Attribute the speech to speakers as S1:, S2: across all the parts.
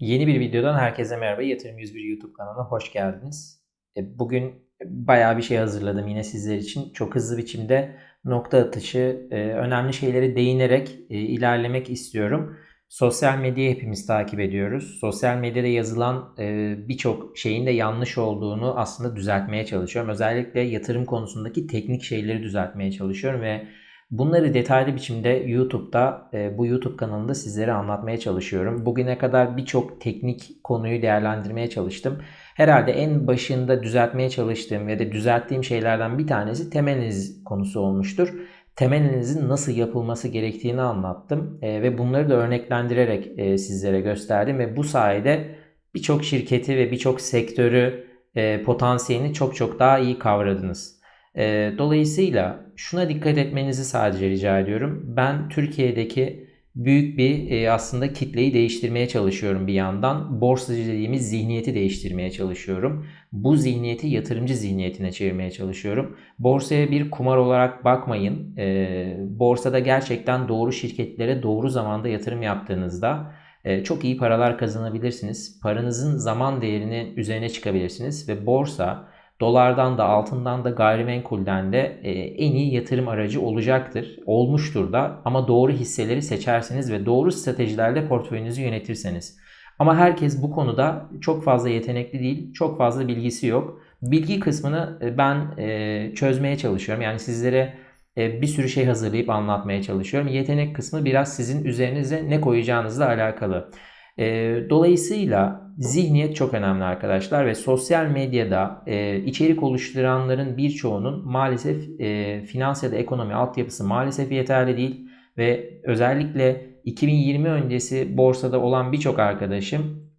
S1: Yeni bir videodan herkese merhaba. Yatırım 101 YouTube kanalına hoş geldiniz. E, Bugün bayağı bir şey hazırladım yine sizler için. Çok hızlı biçimde nokta atışı, e, önemli şeylere değinerek e, ilerlemek istiyorum. Sosyal medyayı hepimiz takip ediyoruz. Sosyal medyada yazılan birçok şeyin de yanlış olduğunu aslında düzeltmeye çalışıyorum. Özellikle yatırım konusundaki teknik şeyleri düzeltmeye çalışıyorum ve Bunları detaylı biçimde YouTube'da e, bu YouTube kanalında sizlere anlatmaya çalışıyorum. Bugüne kadar birçok teknik konuyu değerlendirmeye çalıştım. Herhalde en başında düzeltmeye çalıştığım ya da düzelttiğim şeylerden bir tanesi temel analiz konusu olmuştur. Temel analizin nasıl yapılması gerektiğini anlattım e, ve bunları da örneklendirerek e, sizlere gösterdim ve bu sayede birçok şirketi ve birçok sektörü potansiyelini çok çok daha iyi kavradınız. E, dolayısıyla şuna dikkat etmenizi sadece rica ediyorum. Ben Türkiye'deki büyük bir e, aslında kitleyi değiştirmeye çalışıyorum bir yandan. Borsacı dediğimiz zihniyeti değiştirmeye çalışıyorum. Bu zihniyeti yatırımcı zihniyetine çevirmeye çalışıyorum. Borsaya bir kumar olarak bakmayın. E, borsada gerçekten doğru şirketlere doğru zamanda yatırım yaptığınızda e, çok iyi paralar kazanabilirsiniz. Paranızın zaman değerini üzerine çıkabilirsiniz ve borsa dolardan da altından da gayrimenkulden de e, en iyi yatırım aracı olacaktır. Olmuştur da ama doğru hisseleri seçerseniz ve doğru stratejilerle portföyünüzü yönetirseniz. Ama herkes bu konuda çok fazla yetenekli değil, çok fazla bilgisi yok. Bilgi kısmını e, ben e, çözmeye çalışıyorum. Yani sizlere bir sürü şey hazırlayıp anlatmaya çalışıyorum. Yetenek kısmı biraz sizin üzerinize ne koyacağınızla alakalı. Dolayısıyla zihniyet çok önemli arkadaşlar ve sosyal medyada e, içerik oluşturanların birçoğunun maalesef e, finans ya da ekonomi altyapısı maalesef yeterli değil ve özellikle 2020 öncesi borsada olan birçok arkadaşım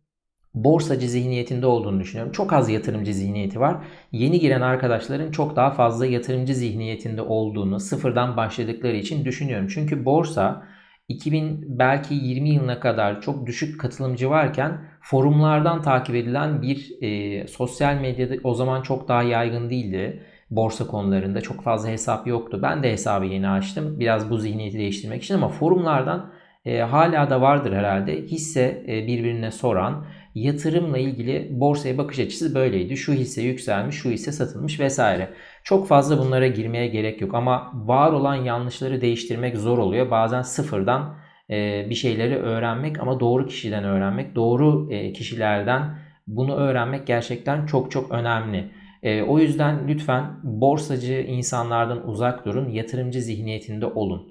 S1: borsacı zihniyetinde olduğunu düşünüyorum. Çok az yatırımcı zihniyeti var. Yeni giren arkadaşların çok daha fazla yatırımcı zihniyetinde olduğunu sıfırdan başladıkları için düşünüyorum. Çünkü borsa 2000 belki 20 yılına kadar çok düşük katılımcı varken forumlardan takip edilen bir e, sosyal medyada o zaman çok daha yaygın değildi. Borsa konularında çok fazla hesap yoktu. Ben de hesabı yeni açtım. Biraz bu zihniyeti değiştirmek için ama forumlardan e, hala da vardır herhalde. Hisse e, birbirine soran, yatırımla ilgili borsaya bakış açısı böyleydi. Şu hisse yükselmiş, şu hisse satılmış vesaire. Çok fazla bunlara girmeye gerek yok ama var olan yanlışları değiştirmek zor oluyor. Bazen sıfırdan e, bir şeyleri öğrenmek ama doğru kişiden öğrenmek, doğru e, kişilerden bunu öğrenmek gerçekten çok çok önemli. E, o yüzden lütfen borsacı insanlardan uzak durun, yatırımcı zihniyetinde olun.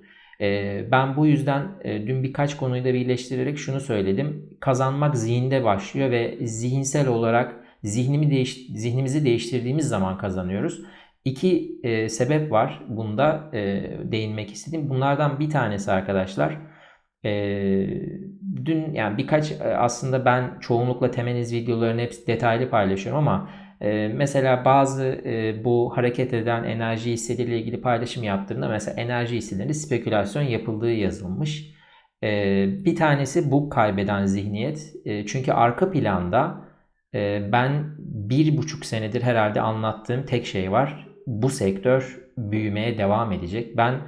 S1: Ben bu yüzden dün birkaç konuyu da birleştirerek şunu söyledim. Kazanmak zihinde başlıyor ve zihinsel olarak zihnimi değiş zihnimizi değiştirdiğimiz zaman kazanıyoruz. İki e, sebep var bunda e, değinmek istedim. Bunlardan bir tanesi arkadaşlar. E, dün yani birkaç aslında ben çoğunlukla temeniz videolarını hepsi detaylı paylaşıyorum ama e, mesela bazı e, bu hareket eden enerji hisseleriyle ilgili paylaşım yaptığımda mesela enerji hisselerinde spekülasyon yapıldığı yazılmış. E, bir tanesi bu kaybeden zihniyet. E, çünkü arka planda e, ben bir buçuk senedir herhalde anlattığım tek şey var bu sektör büyümeye devam edecek. Ben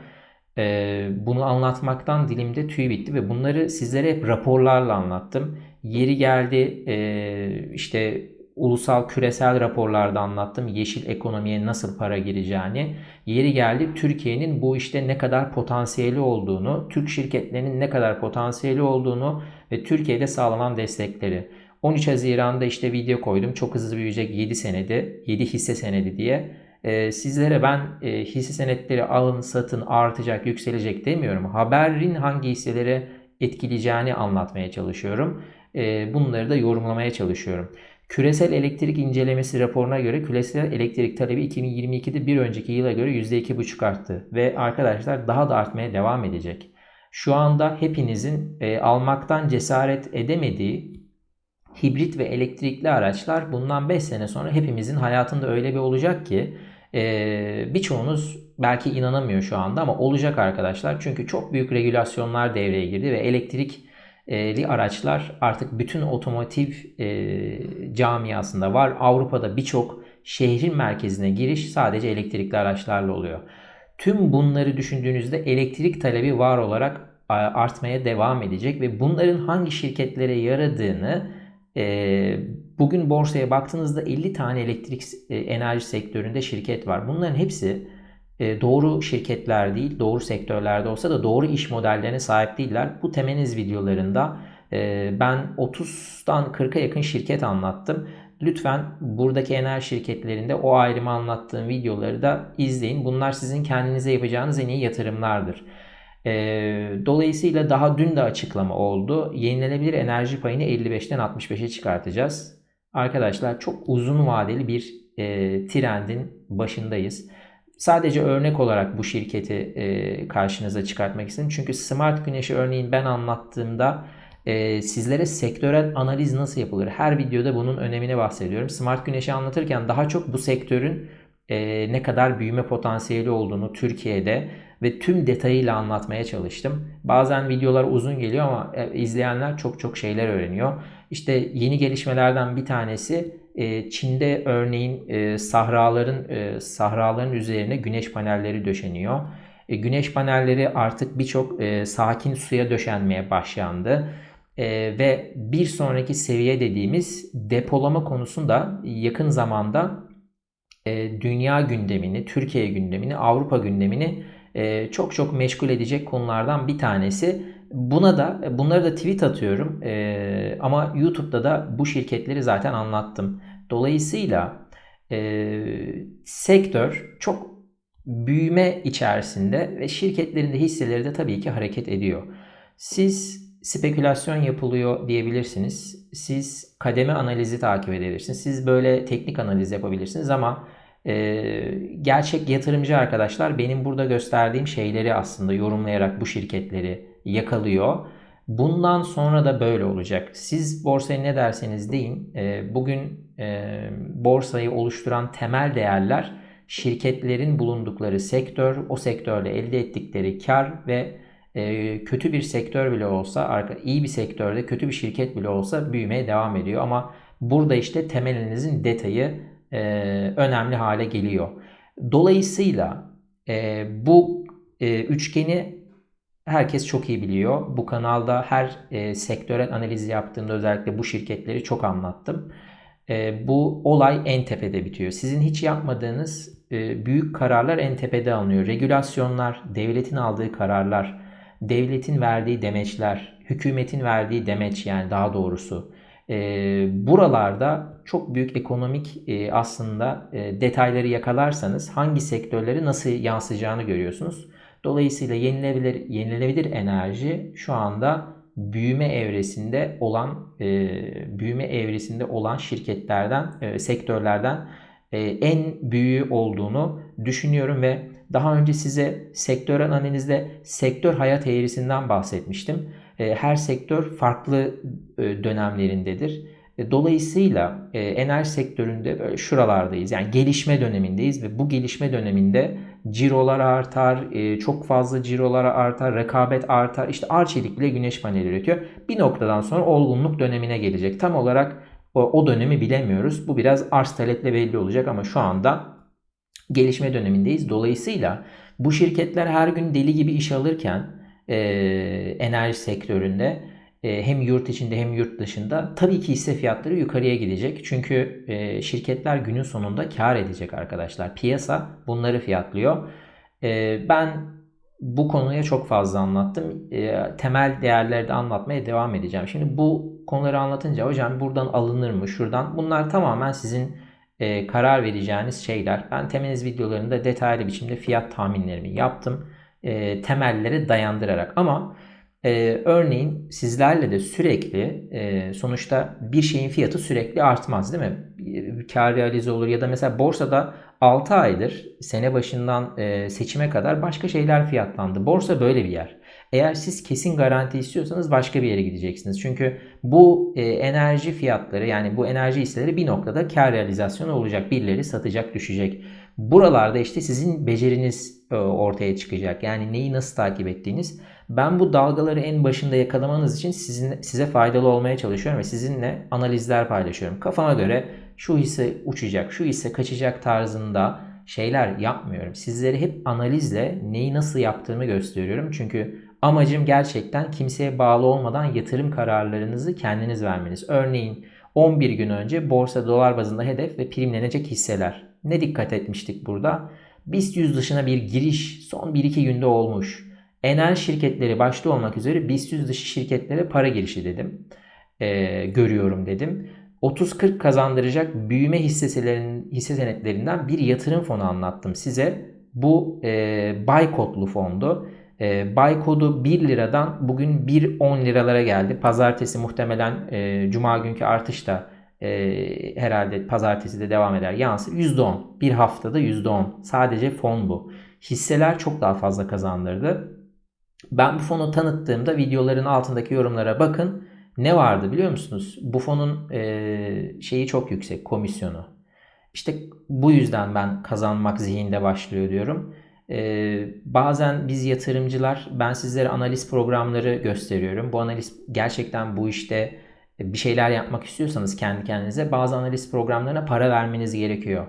S1: e, bunu anlatmaktan dilimde tüy bitti ve bunları sizlere hep raporlarla anlattım. Yeri geldi e, işte ulusal küresel raporlarda anlattım yeşil ekonomiye nasıl para gireceğini. Yeri geldi Türkiye'nin bu işte ne kadar potansiyeli olduğunu, Türk şirketlerinin ne kadar potansiyeli olduğunu ve Türkiye'de sağlanan destekleri. 13 Haziran'da işte video koydum. Çok hızlı büyüyecek 7 senedi, 7 hisse senedi diye e, sizlere ben e, hisse senetleri alın, satın, artacak, yükselecek demiyorum. Haberin hangi hisseleri etkileyeceğini anlatmaya çalışıyorum. E, bunları da yorumlamaya çalışıyorum. Küresel elektrik incelemesi raporuna göre küresel elektrik talebi 2022'de bir önceki yıla göre %2,5 arttı. Ve arkadaşlar daha da artmaya devam edecek. Şu anda hepinizin e, almaktan cesaret edemediği hibrit ve elektrikli araçlar bundan 5 sene sonra hepimizin hayatında öyle bir olacak ki ee, birçoğunuz belki inanamıyor şu anda ama olacak arkadaşlar. Çünkü çok büyük regülasyonlar devreye girdi ve elektrikli araçlar artık bütün otomotiv e, camiasında var. Avrupa'da birçok şehrin merkezine giriş sadece elektrikli araçlarla oluyor. Tüm bunları düşündüğünüzde elektrik talebi var olarak artmaya devam edecek ve bunların hangi şirketlere yaradığını e, bugün borsaya baktığınızda 50 tane elektrik e, enerji sektöründe şirket var. Bunların hepsi doğru şirketler değil, doğru sektörlerde olsa da doğru iş modellerine sahip değiller. Bu temeniz videolarında e, ben 30'dan 40'a yakın şirket anlattım. Lütfen buradaki enerji şirketlerinde o ayrımı anlattığım videoları da izleyin. Bunlar sizin kendinize yapacağınız en iyi yatırımlardır. E, dolayısıyla daha dün de açıklama oldu. Yenilenebilir enerji payını 55'ten 65'e çıkartacağız. Arkadaşlar çok uzun vadeli bir e, trendin başındayız. Sadece örnek olarak bu şirketi e, karşınıza çıkartmak istedim. Çünkü Smart Güneş'i örneğin ben anlattığımda e, sizlere sektörel analiz nasıl yapılır? Her videoda bunun önemine bahsediyorum. Smart Güneş'i anlatırken daha çok bu sektörün e, ne kadar büyüme potansiyeli olduğunu Türkiye'de ve tüm detayıyla anlatmaya çalıştım. Bazen videolar uzun geliyor ama e, izleyenler çok çok şeyler öğreniyor. İşte yeni gelişmelerden bir tanesi e, Çin'de örneğin e, sahraların e, sahraların üzerine güneş panelleri döşeniyor. E, güneş panelleri artık birçok sakin suya döşenmeye başlandı. Ve bir sonraki seviye dediğimiz depolama konusunda yakın zamanda dünya gündemini, Türkiye gündemini, Avrupa gündemini çok çok meşgul edecek konulardan bir tanesi. Buna da bunları da tweet atıyorum e, ama YouTube'da da bu şirketleri zaten anlattım. Dolayısıyla e, sektör çok büyüme içerisinde ve şirketlerin de hisseleri de tabii ki hareket ediyor. Siz spekülasyon yapılıyor diyebilirsiniz. Siz kademe analizi takip edebilirsiniz. Siz böyle teknik analiz yapabilirsiniz ama e, gerçek yatırımcı arkadaşlar benim burada gösterdiğim şeyleri aslında yorumlayarak bu şirketleri yakalıyor. Bundan sonra da böyle olacak. Siz borsaya ne derseniz deyin. E, bugün e, borsayı oluşturan temel değerler şirketlerin bulundukları sektör, o sektörde elde ettikleri kar ve e, kötü bir sektör bile olsa, iyi bir sektörde kötü bir şirket bile olsa büyümeye devam ediyor. Ama burada işte temelinizin detayı e, önemli hale geliyor. Dolayısıyla bu üçgeni herkes çok iyi biliyor. Bu kanalda her e, sektörel analizi yaptığımda özellikle bu şirketleri çok anlattım. E, bu olay en tepede bitiyor. Sizin hiç yapmadığınız e, büyük kararlar en tepede alınıyor. Regülasyonlar, devletin aldığı kararlar, devletin verdiği demeçler, hükümetin verdiği demeç yani daha doğrusu. E, buralarda çok büyük ekonomik e, aslında e, detayları yakalarsanız hangi sektörleri nasıl yansıyacağını görüyorsunuz. Dolayısıyla yenilebilir, yenilenebilir enerji şu anda büyüme evresinde olan e, büyüme evresinde olan şirketlerden, e, sektörlerden e, en büyüğü olduğunu düşünüyorum ve daha önce size sektörel analizde sektör hayat eğrisinden bahsetmiştim. E, her sektör farklı e, dönemlerindedir. Dolayısıyla enerji sektöründe böyle şuralardayız. Yani gelişme dönemindeyiz ve bu gelişme döneminde cirolar artar, çok fazla cirolar artar, rekabet artar. İşte Arçelik bile güneş paneli üretiyor. Bir noktadan sonra olgunluk dönemine gelecek. Tam olarak o, dönemi bilemiyoruz. Bu biraz arz taleple belli olacak ama şu anda gelişme dönemindeyiz. Dolayısıyla bu şirketler her gün deli gibi iş alırken e, enerji sektöründe e, hem yurt içinde hem yurt dışında tabii ki hisse fiyatları yukarıya gidecek. Çünkü e, şirketler günün sonunda kar edecek arkadaşlar. Piyasa bunları fiyatlıyor. E, ben bu konuya çok fazla anlattım. E, temel değerleri de anlatmaya devam edeceğim. Şimdi bu konuları anlatınca hocam buradan alınır mı şuradan bunlar tamamen sizin e, karar vereceğiniz şeyler. Ben temeliz videolarında detaylı biçimde fiyat tahminlerimi yaptım. Temellere dayandırarak ama e, örneğin sizlerle de sürekli e, sonuçta bir şeyin fiyatı sürekli artmaz değil mi? Kar realize olur ya da mesela borsada 6 aydır sene başından e, seçime kadar başka şeyler fiyatlandı. Borsa böyle bir yer. Eğer siz kesin garanti istiyorsanız başka bir yere gideceksiniz. Çünkü bu e, enerji fiyatları yani bu enerji hisseleri bir noktada kar realizasyonu olacak. Birileri satacak, düşecek. Buralarda işte sizin beceriniz e, ortaya çıkacak. Yani neyi nasıl takip ettiğiniz. Ben bu dalgaları en başında yakalamanız için sizin, size faydalı olmaya çalışıyorum ve sizinle analizler paylaşıyorum. Kafama göre şu hisse uçacak, şu hisse kaçacak tarzında şeyler yapmıyorum. Sizlere hep analizle neyi nasıl yaptığımı gösteriyorum. Çünkü Amacım gerçekten kimseye bağlı olmadan yatırım kararlarınızı kendiniz vermeniz. Örneğin 11 gün önce borsa dolar bazında hedef ve primlenecek hisseler. Ne dikkat etmiştik burada? BIST 100 dışına bir giriş son 1-2 günde olmuş. Enel şirketleri başta olmak üzere BIST 100 dışı şirketlere para girişi dedim. Ee, görüyorum dedim. 30-40 kazandıracak büyüme hisse, senetlerinden bir yatırım fonu anlattım size. Bu e, Baykodlu fondu. E, buy kodu 1 liradan bugün 1.10 liralara geldi. Pazartesi muhtemelen e, cuma günkü artış da e, herhalde pazartesi de devam eder. Yansır %10. Bir haftada %10. Sadece fon bu. Hisseler çok daha fazla kazandırdı. Ben bu fonu tanıttığımda videoların altındaki yorumlara bakın. Ne vardı biliyor musunuz? Bu fonun e, şeyi çok yüksek komisyonu. İşte bu yüzden ben kazanmak zihinde başlıyor diyorum. Ee, bazen biz yatırımcılar ben sizlere analiz programları gösteriyorum. Bu analiz gerçekten bu işte bir şeyler yapmak istiyorsanız kendi kendinize bazı analiz programlarına para vermeniz gerekiyor.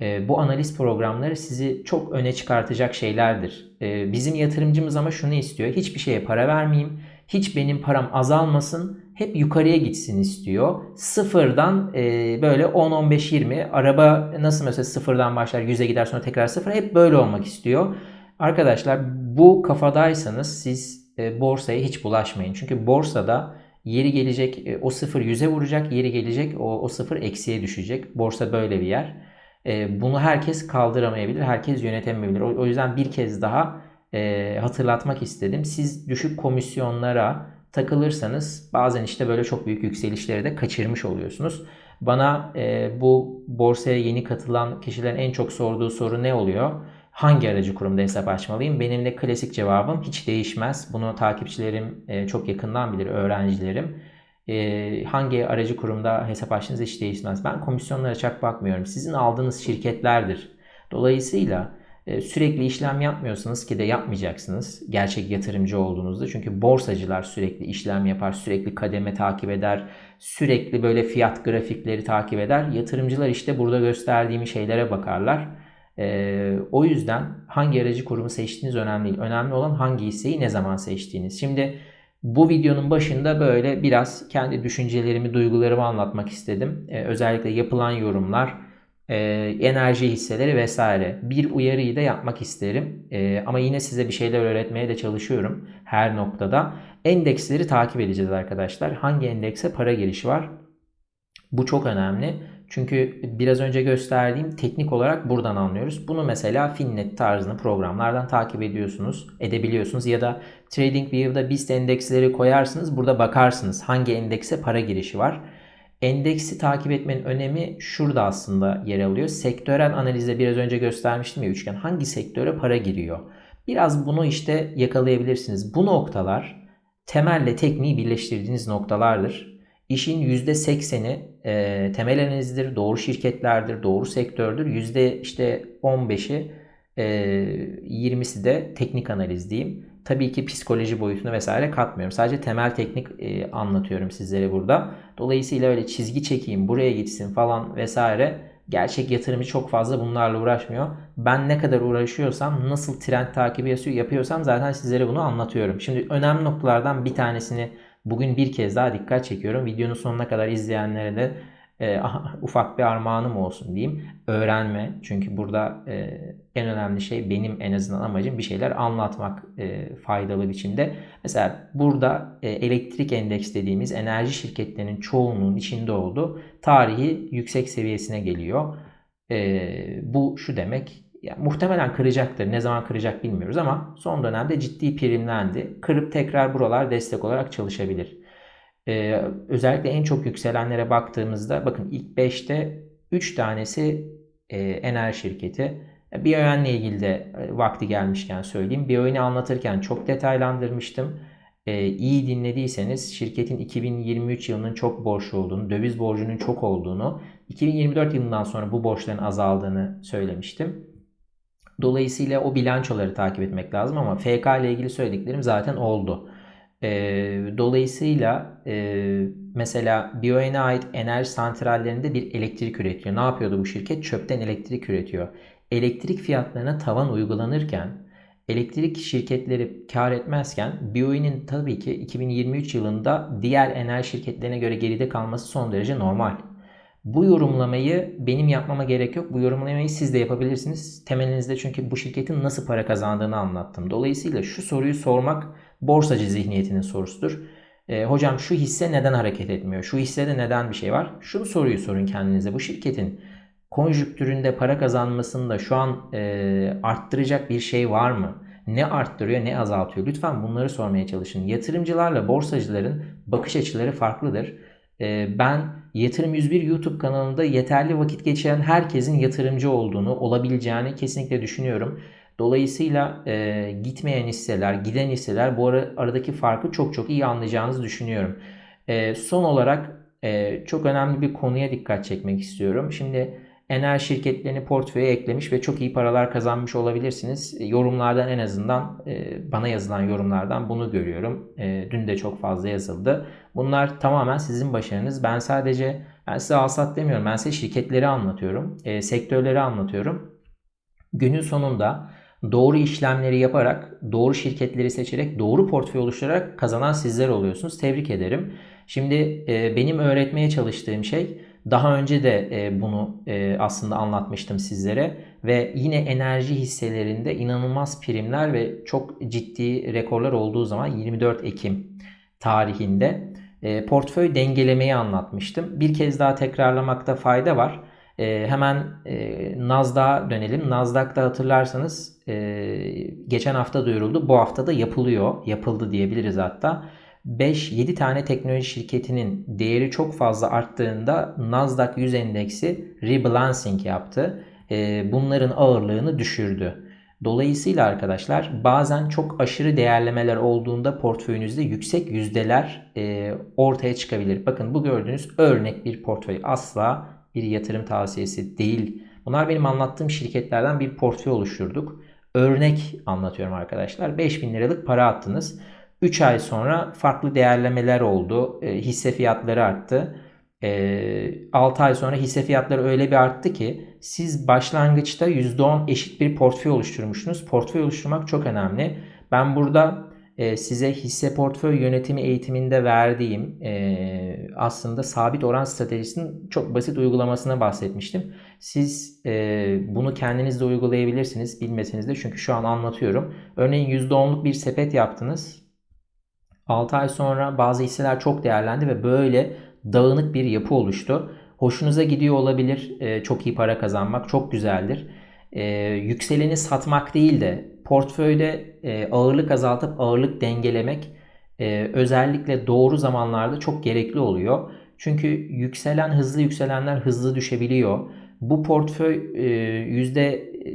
S1: Ee, bu analiz programları sizi çok öne çıkartacak şeylerdir. Ee, bizim yatırımcımız ama şunu istiyor. Hiçbir şeye para vermeyeyim. Hiç benim param azalmasın hep yukarıya gitsin istiyor. Sıfırdan e, böyle 10, 15, 20 araba nasıl mesela sıfırdan başlar 100'e gider sonra tekrar sıfır hep böyle olmak istiyor. Arkadaşlar bu kafadaysanız siz e, borsaya hiç bulaşmayın. Çünkü borsada yeri gelecek e, o sıfır 100'e vuracak yeri gelecek o, o sıfır eksiye düşecek. Borsa böyle bir yer. E, bunu herkes kaldıramayabilir. Herkes yönetemeyebilir. O, o yüzden bir kez daha e, hatırlatmak istedim. Siz düşük komisyonlara takılırsanız bazen işte böyle çok büyük yükselişleri de kaçırmış oluyorsunuz. Bana e, bu borsaya yeni katılan kişilerin en çok sorduğu soru ne oluyor? Hangi aracı kurumda hesap açmalıyım? Benim de klasik cevabım hiç değişmez. Bunu takipçilerim e, çok yakından bilir, öğrencilerim. E, hangi aracı kurumda hesap açtığınız hiç değişmez. Ben komisyonlara çok bakmıyorum. Sizin aldığınız şirketlerdir. Dolayısıyla e, sürekli işlem yapmıyorsanız ki de yapmayacaksınız gerçek yatırımcı olduğunuzda. Çünkü borsacılar sürekli işlem yapar, sürekli kademe takip eder, sürekli böyle fiyat grafikleri takip eder. Yatırımcılar işte burada gösterdiğim şeylere bakarlar. Ee, o yüzden hangi aracı kurumu seçtiğiniz önemli değil. Önemli olan hangi hisseyi ne zaman seçtiğiniz. Şimdi bu videonun başında böyle biraz kendi düşüncelerimi, duygularımı anlatmak istedim. Ee, özellikle yapılan yorumlar, e, enerji hisseleri vesaire. Bir uyarıyı da yapmak isterim. E, ama yine size bir şeyler öğretmeye de çalışıyorum her noktada. Endeksleri takip edeceğiz arkadaşlar. Hangi endekse para girişi var? Bu çok önemli. Çünkü biraz önce gösterdiğim teknik olarak buradan anlıyoruz. Bunu mesela Finnet tarzını programlardan takip ediyorsunuz, edebiliyorsunuz ya da TradingView'da BIST endeksleri koyarsınız. Burada bakarsınız hangi endekse para girişi var. Endeksi takip etmenin önemi şurada aslında yer alıyor. Sektörel analizde biraz önce göstermiştim ya üçgen. Hangi sektöre para giriyor? Biraz bunu işte yakalayabilirsiniz. Bu noktalar temelle tekniği birleştirdiğiniz noktalardır. İşin %80'i e, temel analizdir, doğru şirketlerdir, doğru sektördür. Yüzde işte 15'i e, 20'si de teknik analiz diyeyim. Tabii ki psikoloji boyutunu vesaire katmıyorum. Sadece temel teknik e, anlatıyorum sizlere burada. Dolayısıyla öyle çizgi çekeyim, buraya gitsin falan vesaire gerçek yatırımcı çok fazla bunlarla uğraşmıyor. Ben ne kadar uğraşıyorsam, nasıl trend takibi yapıyorsam zaten sizlere bunu anlatıyorum. Şimdi önemli noktalardan bir tanesini bugün bir kez daha dikkat çekiyorum. Videonun sonuna kadar izleyenlere de e, ufak bir armağanım olsun diyeyim. Öğrenme. Çünkü burada e, en önemli şey benim en azından amacım bir şeyler anlatmak e, faydalı biçimde. Mesela burada e, elektrik endeks dediğimiz enerji şirketlerinin çoğunluğun içinde olduğu tarihi yüksek seviyesine geliyor. E, bu şu demek yani muhtemelen kıracaktır. Ne zaman kıracak bilmiyoruz ama son dönemde ciddi primlendi. Kırıp tekrar buralar destek olarak çalışabilir. Ee, özellikle en çok yükselenlere baktığımızda bakın ilk 5'te 3 tanesi e, enerji şirketi. BioN'le ilgili de e, vakti gelmişken söyleyeyim. BioN'i anlatırken çok detaylandırmıştım. E, iyi dinlediyseniz şirketin 2023 yılının çok borçlu olduğunu, döviz borcunun çok olduğunu, 2024 yılından sonra bu borçların azaldığını söylemiştim. Dolayısıyla o bilançoları takip etmek lazım ama FK ile ilgili söylediklerim zaten oldu. E, dolayısıyla e, mesela BioN'e ait enerji santrallerinde bir elektrik üretiyor. Ne yapıyordu bu şirket? Çöpten elektrik üretiyor. Elektrik fiyatlarına tavan uygulanırken elektrik şirketleri kar etmezken BOE'nin tabii ki 2023 yılında diğer enerji şirketlerine göre geride kalması son derece normal. Bu yorumlamayı benim yapmama gerek yok. Bu yorumlamayı siz de yapabilirsiniz. Temelinizde çünkü bu şirketin nasıl para kazandığını anlattım. Dolayısıyla şu soruyu sormak borsacı zihniyetinin sorusudur. E, hocam şu hisse neden hareket etmiyor? Şu hissede neden bir şey var? Şunu soruyu sorun kendinize. Bu şirketin konjüktüründe para kazanmasında şu an e, arttıracak bir şey var mı? Ne arttırıyor ne azaltıyor? Lütfen bunları sormaya çalışın. Yatırımcılarla borsacıların bakış açıları farklıdır. E, ben Yatırım 101 YouTube kanalında yeterli vakit geçiren herkesin yatırımcı olduğunu, olabileceğini kesinlikle düşünüyorum. Dolayısıyla e, gitmeyen hisseler, giden hisseler bu ara, aradaki farkı çok çok iyi anlayacağınızı düşünüyorum. E, son olarak e, çok önemli bir konuya dikkat çekmek istiyorum. Şimdi enerji şirketlerini portföye eklemiş ve çok iyi paralar kazanmış olabilirsiniz. Yorumlardan en azından e, bana yazılan yorumlardan bunu görüyorum. E, dün de çok fazla yazıldı. Bunlar tamamen sizin başarınız. Ben sadece ben size alsat demiyorum. Ben size şirketleri anlatıyorum. E, sektörleri anlatıyorum. Günün sonunda doğru işlemleri yaparak, doğru şirketleri seçerek, doğru portföy oluşturarak kazanan sizler oluyorsunuz. Tebrik ederim. Şimdi benim öğretmeye çalıştığım şey daha önce de e, bunu e, aslında anlatmıştım sizlere ve yine enerji hisselerinde inanılmaz primler ve çok ciddi rekorlar olduğu zaman 24 Ekim tarihinde e, portföy dengelemeyi anlatmıştım. Bir kez daha tekrarlamakta fayda var. Hemen Nasdaq'a dönelim. Nasdaq'ta hatırlarsanız geçen hafta duyuruldu. Bu hafta da yapılıyor. Yapıldı diyebiliriz hatta. 5-7 tane teknoloji şirketinin değeri çok fazla arttığında Nasdaq 100 endeksi rebalancing yaptı. Ee, bunların ağırlığını düşürdü. Dolayısıyla arkadaşlar bazen çok aşırı değerlemeler olduğunda portföyünüzde yüksek yüzdeler e, ortaya çıkabilir. Bakın bu gördüğünüz örnek bir portföy asla bir yatırım tavsiyesi değil. Bunlar benim anlattığım şirketlerden bir portföy oluşturduk. Örnek anlatıyorum arkadaşlar. 5000 liralık para attınız. 3 ay sonra farklı değerlemeler oldu. E, hisse fiyatları arttı. E, 6 ay sonra hisse fiyatları öyle bir arttı ki siz başlangıçta %10 eşit bir portföy oluşturmuşsunuz. Portföy oluşturmak çok önemli. Ben burada e, size hisse portföy yönetimi eğitiminde verdiğim e, aslında sabit oran stratejisinin çok basit uygulamasına bahsetmiştim. Siz e, bunu kendiniz de uygulayabilirsiniz bilmeseniz de çünkü şu an anlatıyorum. Örneğin %10'luk bir sepet yaptınız 6 ay sonra bazı hisseler çok değerlendi ve böyle dağınık bir yapı oluştu. Hoşunuza gidiyor olabilir. E, çok iyi para kazanmak çok güzeldir. E, yükseleni satmak değil de portföyde e, ağırlık azaltıp ağırlık dengelemek e, özellikle doğru zamanlarda çok gerekli oluyor. Çünkü yükselen hızlı yükselenler hızlı düşebiliyor. Bu portföy e,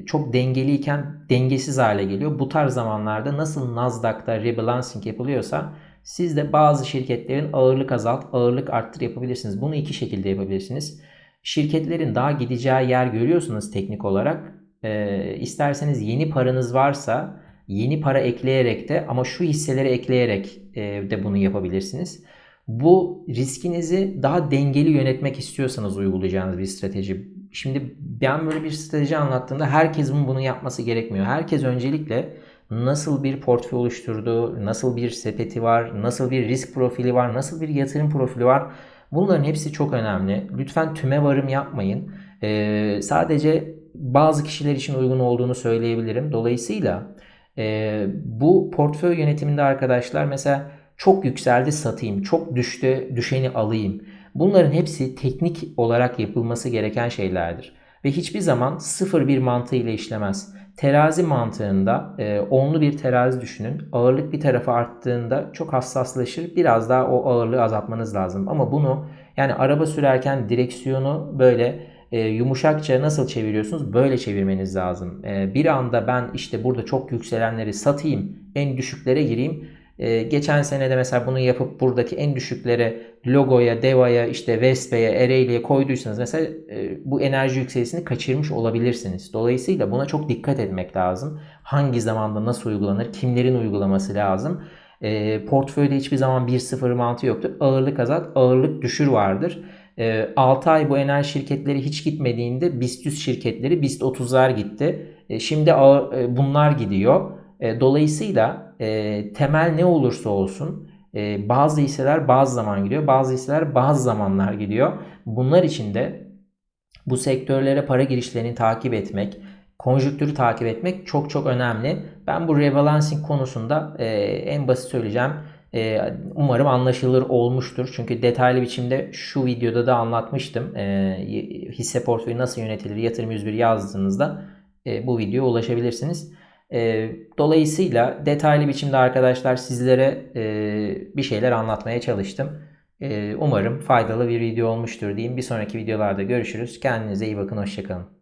S1: çok dengeliyken dengesiz hale geliyor. Bu tarz zamanlarda nasıl Nasdaq'ta rebalancing yapılıyorsa siz de bazı şirketlerin ağırlık azalt, ağırlık arttır yapabilirsiniz. Bunu iki şekilde yapabilirsiniz. Şirketlerin daha gideceği yer görüyorsunuz teknik olarak. E, isterseniz yeni paranız varsa yeni para ekleyerek de ama şu hisseleri ekleyerek e, de bunu yapabilirsiniz. Bu riskinizi daha dengeli yönetmek istiyorsanız uygulayacağınız bir strateji. Şimdi ben böyle bir strateji anlattığımda herkesin bunu yapması gerekmiyor. Herkes öncelikle nasıl bir portföy oluşturdu, nasıl bir sepeti var, nasıl bir risk profili var, nasıl bir yatırım profili var. Bunların hepsi çok önemli. Lütfen tüme varım yapmayın. Ee, sadece bazı kişiler için uygun olduğunu söyleyebilirim. Dolayısıyla e, bu portföy yönetiminde arkadaşlar mesela çok yükseldi satayım, çok düştü düşeni alayım. Bunların hepsi teknik olarak yapılması gereken şeylerdir. Ve hiçbir zaman sıfır bir mantığı ile işlemez. Terazi mantığında e, onlu bir terazi düşünün. Ağırlık bir tarafa arttığında çok hassaslaşır. Biraz daha o ağırlığı azaltmanız lazım. Ama bunu yani araba sürerken direksiyonu böyle e, yumuşakça nasıl çeviriyorsunuz? Böyle çevirmeniz lazım. E, bir anda ben işte burada çok yükselenleri satayım, en düşüklere gireyim ee, geçen sene de mesela bunu yapıp buradaki en düşüklere logoya, Deva'ya, işte Vespe'ye, Ereğli'ye koyduysanız mesela e, bu enerji yükselişini kaçırmış olabilirsiniz. Dolayısıyla buna çok dikkat etmek lazım. Hangi zamanda nasıl uygulanır, kimlerin uygulaması lazım. E, portföyde hiçbir zaman 1-0 mantığı yoktur. Ağırlık azalt, ağırlık düşür vardır. E, 6 ay bu enerji şirketleri hiç gitmediğinde BIST 100 şirketleri BIST 30'lar gitti. E, şimdi ağır, e, bunlar gidiyor. E, dolayısıyla e, temel ne olursa olsun e, bazı hisseler bazı zaman gidiyor, bazı hisseler bazı zamanlar gidiyor. Bunlar için de bu sektörlere para girişlerini takip etmek, konjüktürü takip etmek çok çok önemli. Ben bu rebalancing konusunda e, en basit söyleyeceğim. E, umarım anlaşılır olmuştur. Çünkü detaylı biçimde şu videoda da anlatmıştım. E, hisse portföyü nasıl yönetilir yatırım 101 yazdığınızda e, bu videoya ulaşabilirsiniz. E, dolayısıyla detaylı biçimde arkadaşlar sizlere e, bir şeyler anlatmaya çalıştım. E, umarım faydalı bir video olmuştur diyeyim. Bir sonraki videolarda görüşürüz. Kendinize iyi bakın. Hoşçakalın.